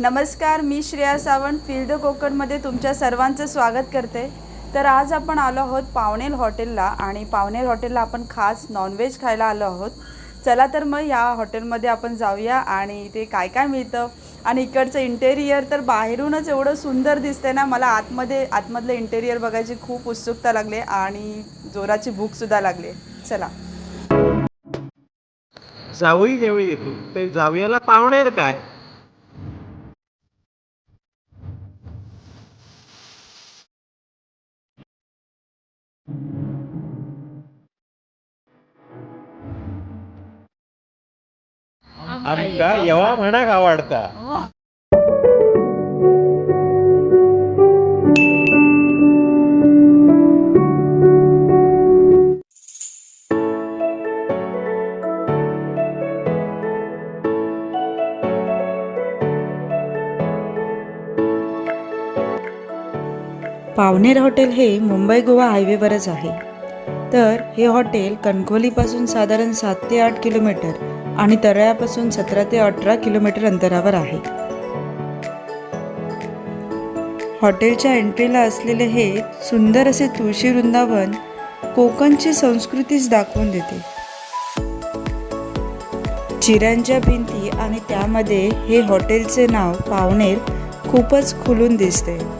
नमस्कार मी श्रेया सावंत फील्ड कोकणमध्ये तुमच्या सर्वांचं स्वागत करते. तर आज आपण आलो आहोत पावणेल हॉटेलला आणि पावणेल हॉटेलला आपण खास नॉनव्हेज खायला आलो आहोत. चला तर मग या हॉटेलमध्ये आपण जाऊया आणि इथे काय काय मिळतं. आणि इकडचं इंटेरियर तर बाहेरूनच एवढं सुंदर दिसतंय ना मला आतमध्ये आतमधलं इंटेरियर बघायची खूप उत्सुकता लागली आणि जोराची भूकसुद्धा लागली. चला. जावई जेवळी ते जावयाला पाहुणे काय? आमका येवा म्हणाक आवडता पावनेर हॉटेल हे मुंबई गोवा हायवेवरच आहे. तर हे हॉटेल कणकवलीपासून साधारण सात ते आठ किलोमीटर आणि तळ्यापासून सतरा ते अठरा किलोमीटर अंतरावर आहे. हॉटेलच्या एंट्रीला असलेले हे सुंदर असे तुळशी वृंदावन कोकणची संस्कृतीच दाखवून देते. चिरांच्या भिंती आणि त्यामध्ये हे हॉटेलचे नाव पावनेर खूपच खुलून दिसते.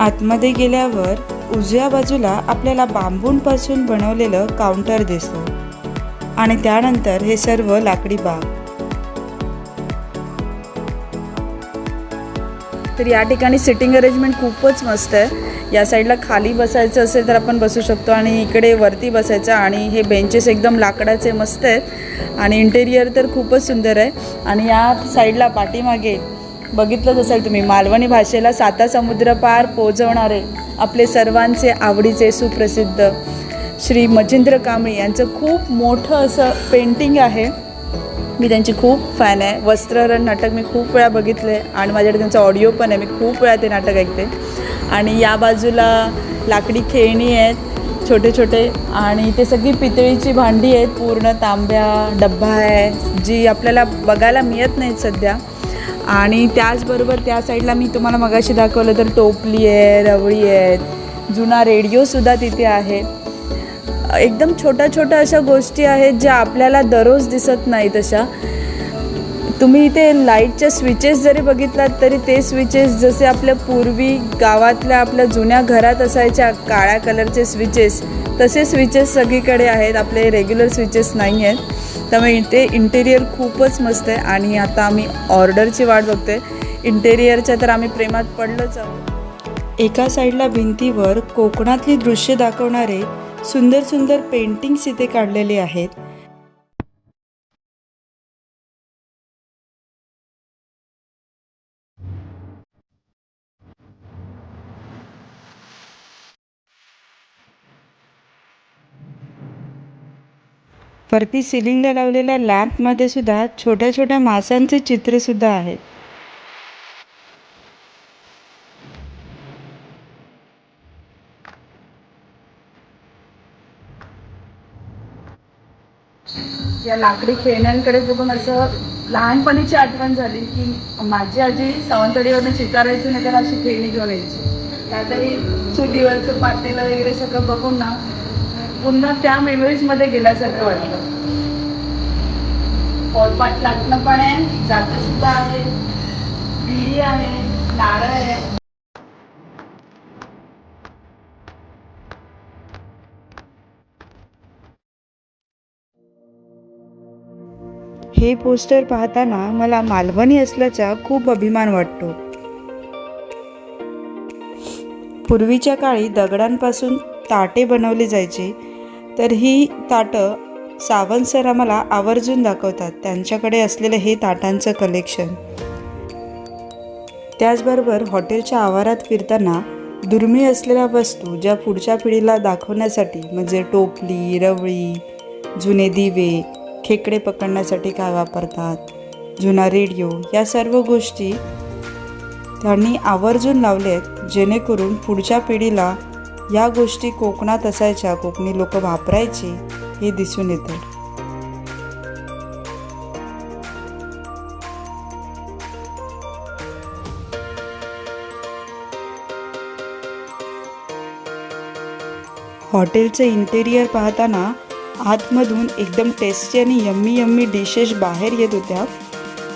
आतमध्ये गेल्यावर उजव्या बाजूला आपल्याला बांबूंपासून बनवलेलं काउंटर दिसतं. आणि त्यानंतर हे सर्व लाकडी बाग. तर या ठिकाणी सिटिंग अरेंजमेंट खूपच मस्त आहे. या साईडला खाली बसायचं असेल तर आपण बसू शकतो आणि इकडे वरती बसायचं आणि हे बेंचेस एकदम लाकडाचे मस्त आहेत. आणि इंटेरियर तर खूपच सुंदर आहे. आणि या साईडला पाठीमागे बघितलंच असेल तुम्ही मालवणी भाषेला साता समुद्र पार पोचवणारे आपले सर्वांचे आवडीचे सुप्रसिद्ध श्री मजिंद्र कांबळी यांचं खूप मोठं असं पेंटिंग आहे. मी त्यांची खूप फॅन आहे. वस्त्ररण नाटक मी खूप वेळा बघितले आणि माझ्याकडे त्यांचा ऑडिओ पण आहे. मी खूप वेळा ते नाटक ऐकते. आणि या बाजूला लाकडी खेळणी आहेत छोटे छोटे आणि ते सगळी पितळीची भांडी आहेत. पूर्ण तांब्या डब्बा आहे जी आपल्याला बघायला मिळत नाहीत सध्या. आणि त्याचबरोबर त्या साईडला मी तुम्हाला मगाशी दाखवलं तर टोपली आहे रवळी आहेत जुना रेडिओसुद्धा तिथे आहे. एकदम छोट्या छोट्या अशा गोष्टी आहेत ज्या आपल्याला दररोज दिसत नाही तशा. तुम्ही इथे लाईटच्या स्विचेस जरी बघितलात तरी ते स्विचेस जसे आपल्या पूर्वी गावातल्या आपल्या जुन्या घरात असायच्या काळ्या कलरचे स्विचेस तसे स्विचेस सगळीकडे आहेत. आपले रेग्युलर स्विचेस नाही आहेत त्यामुळे ते इंटेरियर खूपच मस्त आहे. आणि आता आम्ही ऑर्डरची वाट बघतोय. इंटेरियरच्या तर आम्ही प्रेमात पडलोच आहोत. एका साईडला भिंतीवर कोकणातली दृश्य दाखवणारे सुंदर सुंदर पेंटिंग्स इथे काढलेले आहेत. वरती सिलिंगला लावलेल्या लॅम्पमध्ये सुद्धा छोट्या छोट्या माशांचे चित्र सुद्धा आहेत या लाकडी खेळण्यांकडे बघून असं लहानपणीची आठवण झाली की माझी आजी सावंतवाडीवरनं चितारायची नाही तर अशी खेळणी घेऊन यायची त्यातही चुलीवरचं पातेलं वगैरे सगळं बघून ना पुन्हा त्या मेमरीजमध्ये गेल्यासारखं वाटलं पोलपाट लाटणं पण आहे जातं सुद्धा आहे विहिरी आहे नारळ आहे. हे पोस्टर पाहताना मला मालवणी असल्याचा खूप अभिमान वाटतो. पूर्वीच्या काळी दगडांपासून ताटे बनवले जायचे तर ही ताटं सावंत सर आम्हाला आवर्जून दाखवतात. त्यांच्याकडे असलेलं हे ताटांचं कलेक्शन त्याचबरोबर हॉटेलच्या आवारात फिरताना दुर्मिळ असलेल्या वस्तू ज्या पुढच्या पिढीला दाखवण्यासाठी म्हणजे टोपली रवळी जुने दिवे खेकडे पकडण्यासाठी काय वापरतात जुना रेडिओ या सर्व गोष्टी त्यांनी आवर्जून लावले आहेत जेणेकरून पुढच्या पिढीला या गोष्टी कोकणात असायच्या कोकणी लोक वापरायची हे दिसून येतं. हॉटेलचं इंटेरियर पाहताना आतमधून एकदम टेस्टी आणि यम्मी यम्मी डिशेस बाहेर येत होत्या.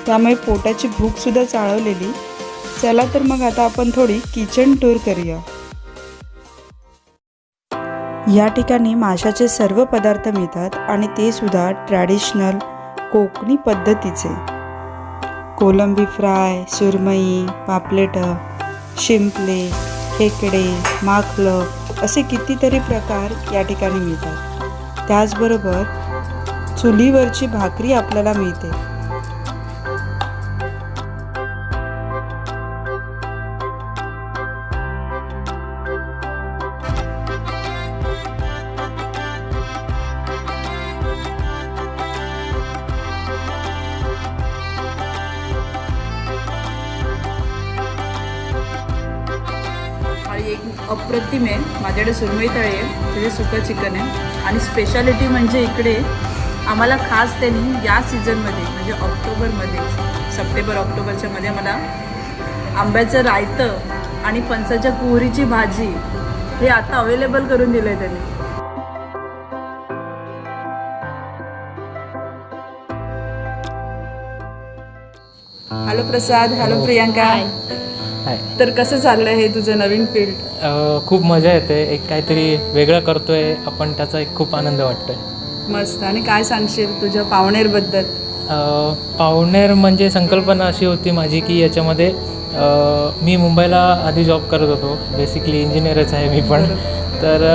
त्यामुळे पोटाची भूकसुद्धा चाळवलेली. चला तर मग आता आपण थोडी किचन टूर करूया. या ठिकाणी माशाचे सर्व पदार्थ मिळतात आणि ते सुद्धा ट्रॅडिशनल कोकणी पद्धतीचे. कोलंबी फ्राय सुरमई पापलेट शिंपले खेकडे माखलं असे कितीतरी प्रकार या ठिकाणी मिळतात. त्याचबरोबर चुलीवरची भाकरी आपल्याला मिळते. एक मिळेल माझ्याकडे सुरमई तळे आहे त्याचे सुकं चिकन आहे. आणि स्पेशालिटी म्हणजे इकडे आम्हाला खास त्यांनी या सीझनमध्ये म्हणजे ऑक्टोबरमध्ये सप्टेंबर ऑक्टोबरच्या मध्ये मला आंब्याचं रायतं आणि फणसाच्या कोहरीची भाजी हे आता अवेलेबल करून दिलं आहे त्यांनी. Hello Prasad hello Priyanka. तर कसं चाललंय हे तुझं नवीन फील्ड अ, खूप मजा येते. एक काहीतरी वेगळं करतोय. आपण त्याचा एक खूप आनंद वाटतोय. मस्त. आणि काय सांगशील तुझ्या पाहुणेरबद्दल अ, पावणेर म्हणजे संकल्पना अशी होती माझी की याच्यामध्ये अ, मी मुंबईला आधी जॉब करत होतो. बेसिकली इंजिनियरच आहे मी पण. तर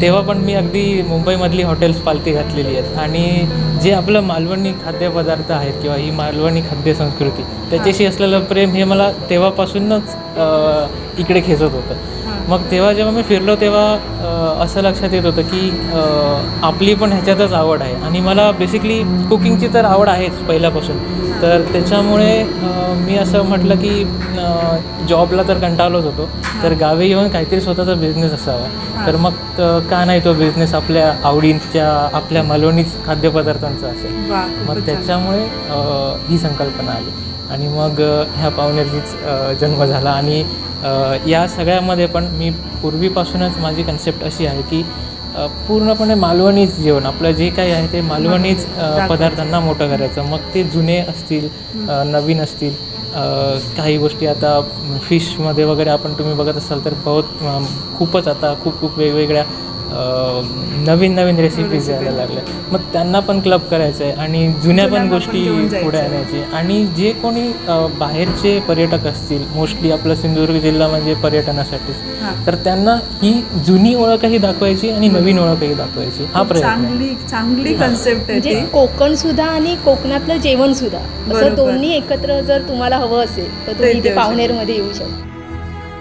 तेव्हा पण मी अगदी मुंबईमधली हॉटेल्स पालती घातलेली आहेत. आणि जे आपलं मालवणी खाद्यपदार्थ आहेत किंवा ही मालवणी खाद्य संस्कृती त्याच्याशी असलेलं प्रेम हे मला तेव्हापासूनच इकडे खेचत होतं. मग तेव्हा जेव्हा मी फिरलो तेव्हा असं लक्षात येत होतं की आपली पण ह्याच्यातच आवड आहे. आणि मला बेसिकली कुकिंगची तर आवड आहेच पहिल्यापासून. तर त्याच्यामुळे मी असं म्हटलं की जॉबला तर कंटाळलोच होतो. तर गावी येऊन काहीतरी स्वतःचा बिझनेस असावा. तर मग का नाही तो बिझनेस आपल्या आवडीच्या आपल्या मालवणीच खाद्यपदार्थांचा असेल. मग त्याच्यामुळे ही संकल्पना आली. आणि मग ह्या पाहुण्याचीच जन्म झाला. आणि या सगळ्यामध्ये पण मी पूर्वीपासूनच माझी कन्सेप्ट अशी आहे की पूर्णपणे मालवणीच जेवण. आपलं जे काही आहे ते मालवणीच पदार्थांना मोठं करायचं. मग ते जुने असतील नवीन असतील काही गोष्टी आता फिशमध्ये वगैरे आपण तुम्ही बघत असाल तर बहुत खूपच आता खूप खूप वेगवेगळ्या नवीन नवीन रेसिपीज यायला लागल्या मग त्यांना पण क्लब करायचं आहे आणि जुन्या पण गोष्टी पुढे. आणायचे. आणि जे कोणी बाहेरचे पर्यटक असतील मोस्टली आपलं सिंधुदुर्ग जिल्हा म्हणजे पर्यटनासाठीच हां. तर त्यांना ही जुनी ओळखही दाखवायची आणि नवीन ओळखही दाखवायची. हा प्रयत्न. चांगली चांगली कन्सेप्ट आहे म्हणजे ती. कोकण सुद्धा आणि कोकणातलं जेवण सुद्धा. असं दोन्ही एकत्र जर तुम्हाला हवं असेल तर तुम्ही इथे देऊ पावणेरमध्ये येऊ शकता.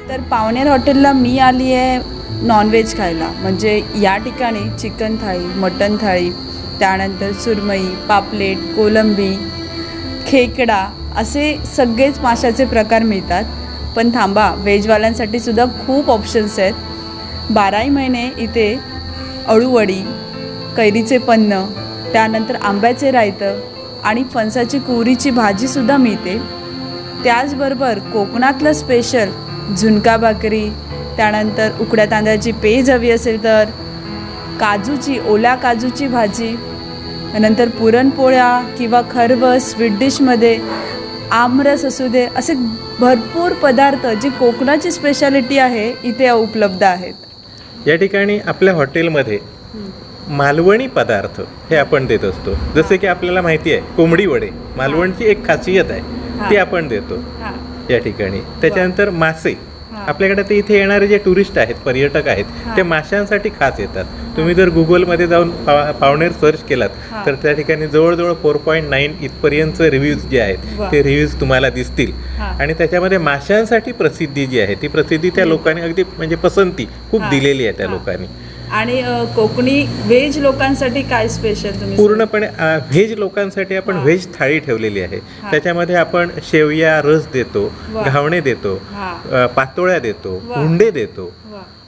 तर पावणेर हॉटेलला मी आली आहे नॉनव्हेज खायला. म्हणजे या ठिकाणी चिकन थाळी मटन थाळी त्यानंतर सुरमई पापलेट कोलंबी खेकडा असे सगळेच माशाचे प्रकार मिळतात. पण थांबा व्हेजवाल्यांसाठी सुद्धा खूप ऑप्शन्स आहेत. बाराही महिने इथे अळूवडी कैरीचे पन्न त्यानंतर आंब्याचे रायतं आणि फणसाची कुरीची भाजीसुद्धा मिळते. त्याचबरोबर कोकणातलं स्पेशल झुणका भाकरी त्यानंतर उकड्या तांदळाची पेज हवी असेल तर काजूची ओल्या काजूची भाजी नंतर पुरणपोळ्या किंवा खरवस स्वीट डिशमध्ये आमरस असू दे असे भरपूर पदार्थ जी कोकणाची स्पेशालिटी आहे इथे उपलब्ध आहेत. या ठिकाणी आपल्या हॉटेलमध्ये मालवणी पदार्थ हे आपण देत असतो. जसे की आपल्याला माहिती आहे कोंबडी वडे. मालवणची एक खासियत आहे ती आपण देतो. या ठिकाणी. त्याच्यानंतर मासे. आपल्याकडे ते इथे येणारे जे टुरिस्ट आहेत पर्यटक आहेत ते माशांसाठी खास येतात तुम्ही जर गुगलमध्ये जाऊन पा- पावणेर सर्च केलात तर त्या ठिकाणी जवळजवळ फोर पॉईंट नाईन इथपर्यंत रिव्ह्यूज जे आहेत. ते रिव्ह्यूज तुम्हाला दिसतील. आणि त्याच्यामध्ये माशांसाठी प्रसिद्धी जी आहे ती प्रसिद्धी त्या लोकांनी अगदी म्हणजे पसंती खूप. दिलेली आहे त्या. लोकांनी आणि कोकणी व्हेज लोकांसाठी काय स्पेशल तुम्ही पूर्णपणे व्हेज लोकांसाठी आपण. व्हेज थाळी ठेवलेली आहे. त्याच्यामध्ये आपण शेवया रस देतो. घावणे देतो पातोळ्या देतो. हुंडे देतो.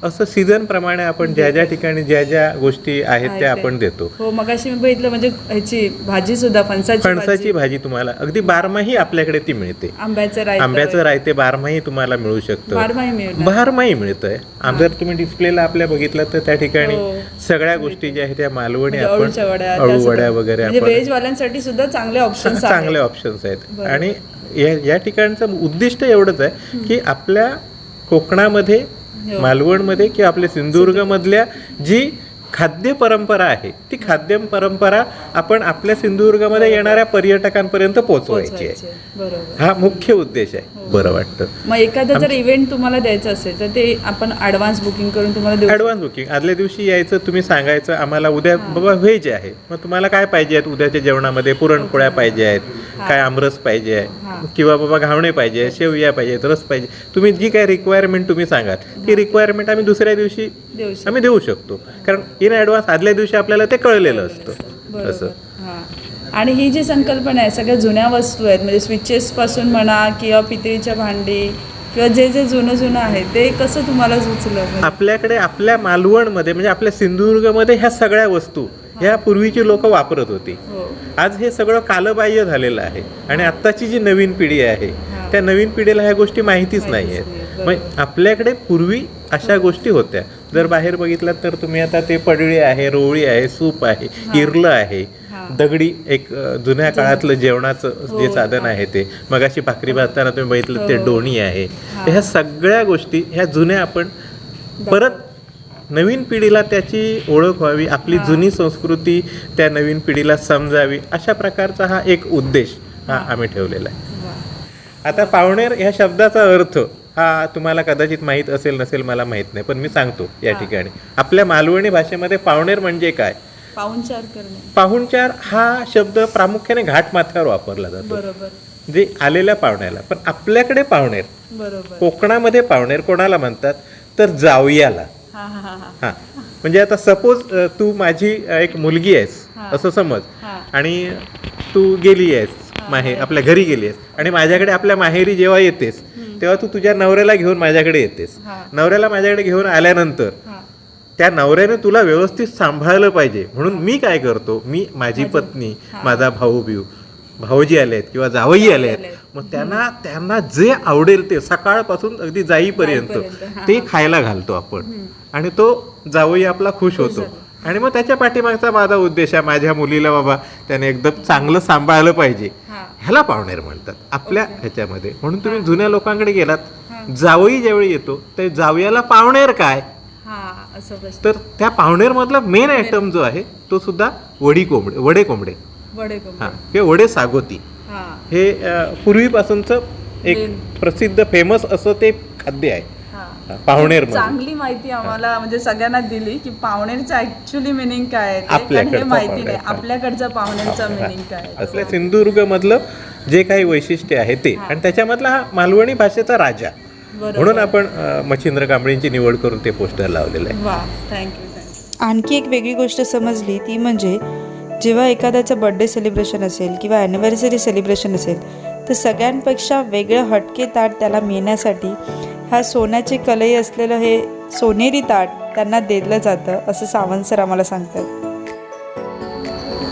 असं सीझन प्रमाणे आपण ज्या ज्या ठिकाणी ज्या ज्या गोष्टी आहेत आहे त्या. आपण देतो. हो मगाशी मी बघितलं म्हणजे ह्याची भाजी सुद्धा फणसाची फणसाची भाजी तुम्हाला अगदी बारमाही आपल्याकडे ती मिळते. आंब्याचं रायतं आंब्याचं रायते बारमाही तुम्हाला मिळू शकतं. बारमाही मिळतंय. जर तुम्ही डिस्प्लेला आपल्या बघितलं तर त्या ठिकाणी हो. सगळ्या गोष्टी ज्या आहेत त्या मालवणी म्हणजे आपण अळूच्या वड्या त्या अळू सगळ्या. वड्या वगैरे म्हणजे आपण व्हेज वाल्यांसाठी सुद्धा चांगले ऑप्शन्स चांगले ऑप्शन्स आहेत. आणि या या ठिकाणचं उद्दिष्ट एवढंच आहे की आपल्या कोकणामध्ये. हो. मालवणमध्ये की आपल्या सिंधुदुर्गमधल्या जी खाद्य परंपरा आहे. ती खाद्य परंपरा आपण आपल्या सिंधुदुर्गमध्ये येणाऱ्या पर्यटकांपर्यंत पोहोचवायची आहे. हा मुख्य उद्देश आहे. बरं वाटतं. मग एखादा जर इव्हेंट तुम्हाला द्यायचं असेल तर ते आपण ऍडव्हान्स बुकिंग करून तुम्हाला देऊ ऍडव्हान्स बुकिंग आदल्या दिवशी यायचं तुम्ही सांगायचं आम्हाला उद्या बाबा व्हेज आहे मग तुम्हाला काय पाहिजे आहेत उद्याच्या जेवणामध्ये? पुरणपोळ्या पाहिजे आहेत काय आमरस पाहिजे आहे किंवा बाबा घावणे पाहिजे शेवया पाहिजे रस पाहिजे तुम्ही जी काय रिक्वायरमेंट तुम्ही सांगाल ती रिक्वायरमेंट आम्ही दुसऱ्या दिवशी आम्ही देऊ शकतो. कारण इन ॲडव्हान्स आदल्या दिवशी आपल्याला ते कळलेलं असतं. असं. आणि ही जी संकल्पना आहे सगळ्या जुन्या वस्तू आहेत म्हणजे स्विचेस पासून म्हणा किंवा पितळीच्या भांडी किंवा जे जे जुनं जुनं आहे ते कसं तुम्हाला सुचलं? म्हणजे आपल्याकडे आपल्या मालवणमध्ये म्हणजे आपल्या सिंधुदुर्गमध्ये ह्या सगळ्या वस्तू ह्या पूर्वीची लोक वापरत होती. हो. आज हे सगळं कालबाह्य झालेलं आहे. आणि आत्ताची जी नवीन पिढी आहे त्या नवीन पिढीला ह्या गोष्टी माहितीच नाही आहेत मग आपल्याकडे पूर्वी अशा गोष्टी होत्या. जर बाहेर बघितलात तर तुम्ही आता ते पडळी आहे रोवळी आहे सूप आहे इरलं आहे. दगडी एक जुन्या काळातलं जेवणाचं जे साधन आहे ते. मगाशी भाकरी भाजताना तुम्ही बघितलं ते डोणी आहे. ह्या सगळ्या गोष्टी ह्या जुन्या आपण परत नवीन पिढीला त्याची ओळख व्हावी आपली जुनी संस्कृती त्या नवीन पिढीला समजावी अशा प्रकारचा हा एक उद्देश हा आम्ही ठेवलेला आहे. आता पावणेर ह्या शब्दाचा अर्थ हा तुम्हाला कदाचित माहीत असेल नसेल मला माहीत नाही पण मी सांगतो या ठिकाणी. आपल्या मालवणी भाषेमध्ये पावणेर म्हणजे काय? पाहुणचार करणे. पाहुणचार हा शब्द प्रामुख्याने घाटमाथ्यावर वापरला जातो. बरोबर. जे आलेल्या पाहुण्याला पण आपल्याकडे बरोबर. कोकणामध्ये पावणेर कोणाला म्हणतात? तर जावयाला. हा हा हा हा. हा. म्हणजे आता सपोज तू माझी एक मुलगी आहेस असं समज. आणि तू गेली आहेस माहे आपल्या घरी गेली आहेस. आणि माझ्याकडे आपल्या माहेरी जेव्हा येतेस तेव्हा तू तुझ्या नवऱ्याला घेऊन माझ्याकडे येतेस. नवऱ्याला माझ्याकडे घेऊन आल्यानंतर त्या नवऱ्याने तुला व्यवस्थित सांभाळलं पाहिजे. म्हणून मी काय करतो? मी माझी पत्नी माझा भाऊ बिऊ भाऊजी आले आहेत किंवा जावई आले आहेत. मग त्यांना त्यांना जे आवडेल ते सकाळपासून अगदी जाईपर्यंत ते खायला घालतो आपण. आणि तो जावई आपला खुश होतो. आणि मग त्याच्या पाठीमागचा माझा उद्देश आहे माझ्या मुलीला बाबा त्याने एकदम चांगलं सांभाळलं पाहिजे. हा. ह्याला पावणेर म्हणतात आपल्या ह्याच्यामध्ये. म्हणून तुम्ही जुन्या लोकांकडे गेलात. जावई ज्यावेळी येतो ते जावयाला पावणेर काय? हा तर त्या पावणेर मधला मेन आयटम जो आहे तो सुद्धा वडी कोंबडे वडे कोंबडे. हा किंवा वडे सागोती. हा. हे पूर्वीपासूनचं एक प्रसिद्ध फेमस असं ते खाद्य आहे. पावणेरमध्ये चांगली माहिती आम्हाला म्हणजे सगळ्यांना दिली की पाहुणेरचं ऍक्च्युली मिनिंग काय आहे आपल्याकडचा माहिती नाही पाहुणेर. आपल्याकडचा पाहुणेरचा मिनिंग काय आहे. असल्या सिंधुदुर्ग मधलं जे काही वैशिष्ट्य आहे ते. आणि त्याच्यामधला हा मालवणी भाषेचा राजा. म्हणून आपण मच्छिंद्र कांबळींची निवड करून ते पोस्टर लावलेलं आहे. वा थँक्यू थँक्यू आणखी एक वेगळी गोष्ट समजली ती म्हणजे जेव्हा एखाद्याचं बड्डे सेलिब्रेशन असेल किंवा ॲनिव्हर्सरी सेलिब्रेशन असेल तर सगळ्यांपेक्षा वेगळं हटके ताट त्याला मिळण्यासाठी हा सोन्याची कलई असलेलं हे सोनेरी ताट त्यांना दिलं जातं असं सावंत सर आम्हाला सांगतात.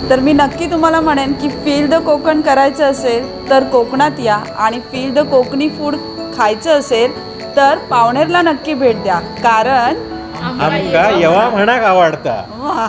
तर मी नक्की तुम्हाला म्हणेन की फील द कोकण करायचं असेल तर कोकणात या आणि फील द कोकणी फूड खायचं असेल तर पावणेरला नक्की भेट द्या कारण आमका यवा म्हणा आवडता. वा.